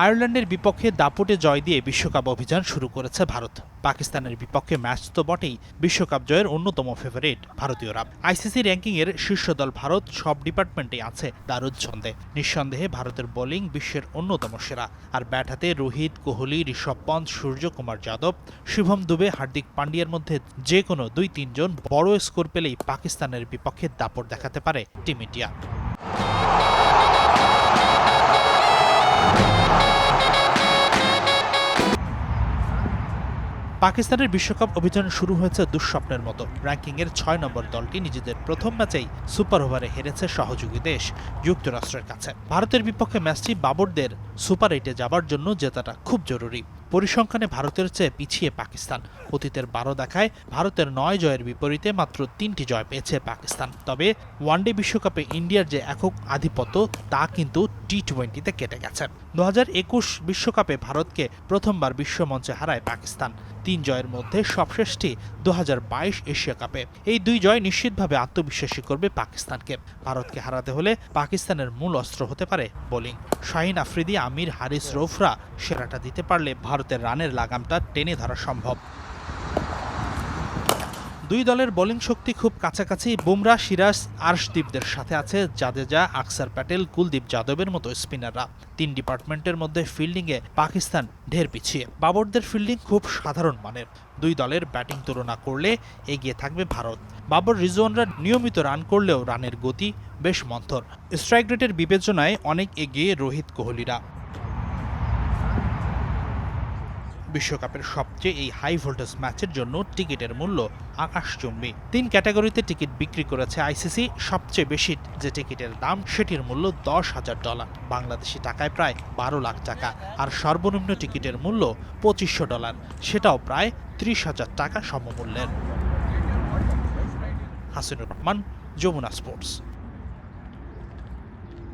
আয়ারল্যান্ডের বিপক্ষে দাপুটে জয় দিয়ে বিশ্বকাপ অভিযান শুরু করেছে ভারত। পাকিস্তানের বিপক্ষে ম্যাচ তো বটেই, বিশ্বকাপ জয়ের অন্যতম ফেভারিট ভারতীয়রা। আইসিসি র্যাঙ্কিংয়ের শীর্ষ দল ভারত সব ডিপার্টমেন্টে আছে দারুদ ছন্দে। নিঃসন্দেহে ভারতের বোলিং বিশ্বের অন্যতম সেরা। আর ব্যাট হাতে রোহিত, কোহলি, ঋষভ পন্থ, সূর্যকুমার যাদব, শুভম দুবে, হার্দিক পান্ডিয়ার মধ্যে যে কোনো দুই তিনজন বড় স্কোর পেলেই পাকিস্তানের বিপক্ষে দাপট দেখাতে পারে টিম ইন্ডিয়া। পাকিস্তানের বিশ্বকাপ অভিযান শুরু হয়েছে দুঃস্বপ্নের মতো। র্যাঙ্কিংয়ের ছয় নম্বর দলটি নিজেদের প্রথম ম্যাচেই সুপার ওভারে হেরেছে সহযোগী দেশ যুক্তরাষ্ট্রের কাছে। ভারতের বিপক্ষে ম্যাচটি বাবরদের সুপার এইটে যাবার জন্য জেতাটা খুব জরুরি। পরিসংখ্যানে ভারতের চেয়ে পিছিয়ে পাকিস্তান। অতীতের বারো দেখায় ভারতের নয় জয়ের বিপরীতে মাত্র তিনটি জয় পেয়েছে পাকিস্তান। তবে ওয়ানডে বিশ্বকাপে ইন্ডিয়ার যে একক আধিপত্য, তা কিন্তু টি টোয়েন্টিতে কেটে গেছে। দু বিশ্বকাপে ভারতকে প্রথমবার বিশ্বমঞ্চে হারায় পাকিস্তান। তিন জয়ের মধ্যে সবশেষটি দু হাজার বাইশ এশিয়া কাপে। এই দুই জয় নিশ্চিতভাবে আত্মবিশ্বাসী করবে পাকিস্তানকে। ভারতকে হারাতে হলে পাকিস্তানের মূল অস্ত্র হতে পারে বোলিং। শাহিন আফ্রিদি, আমির হারিস রৌফরা সেরাটা দিতে পারলে ভারতের রানের লাগামটা টেনে ধরা সম্ভব। দুই দলের বোলিং শক্তি খুব কাছাকাছি বুমরা, সিরাজ, আর্শদীপদের সাথে আছে জাদেজা, আকসার প্যাটেল, কুলদীপ যাদবের মতো স্পিনাররা। তিন ডিপার্টমেন্টের মধ্যে ফিল্ডিংয়ে পাকিস্তান ঢের পিছিয়ে। বাবরদের ফিল্ডিং খুব সাধারণ মানের। দুই দলের ব্যাটিং তুলনা করলে এগিয়ে থাকবে ভারত। বাবর রিজওয়ানরা নিয়মিত রান করলেও রানের গতি বেশ মন্থর। স্ট্রাইক রেটের বিবেচনায় অনেক এগিয়ে রোহিত কোহলিরা। বিশ্বকাপের সবচেয়ে এই হাই ভোল্টেজ ম্যাচের জন্য টিকিটের মূল্য আকাশচুম্বী তিন ক্যাটাগরিতে টিকিট বিক্রি করেছে আইসিসি। সবচেয়ে বেশি যে টিকিটের দাম, সেটির মূল্য দশ হাজার ডলার। বাংলাদেশি টাকায় প্রায় বারো লাখ টাকা। আর সর্বনিম্ন টিকিটের মূল্য পঁচিশশো ডলার। সেটাও প্রায় ত্রিশ হাজার টাকা সমমূল্যের। হাসিনুর রহমান, যমুনা স্পোর্টস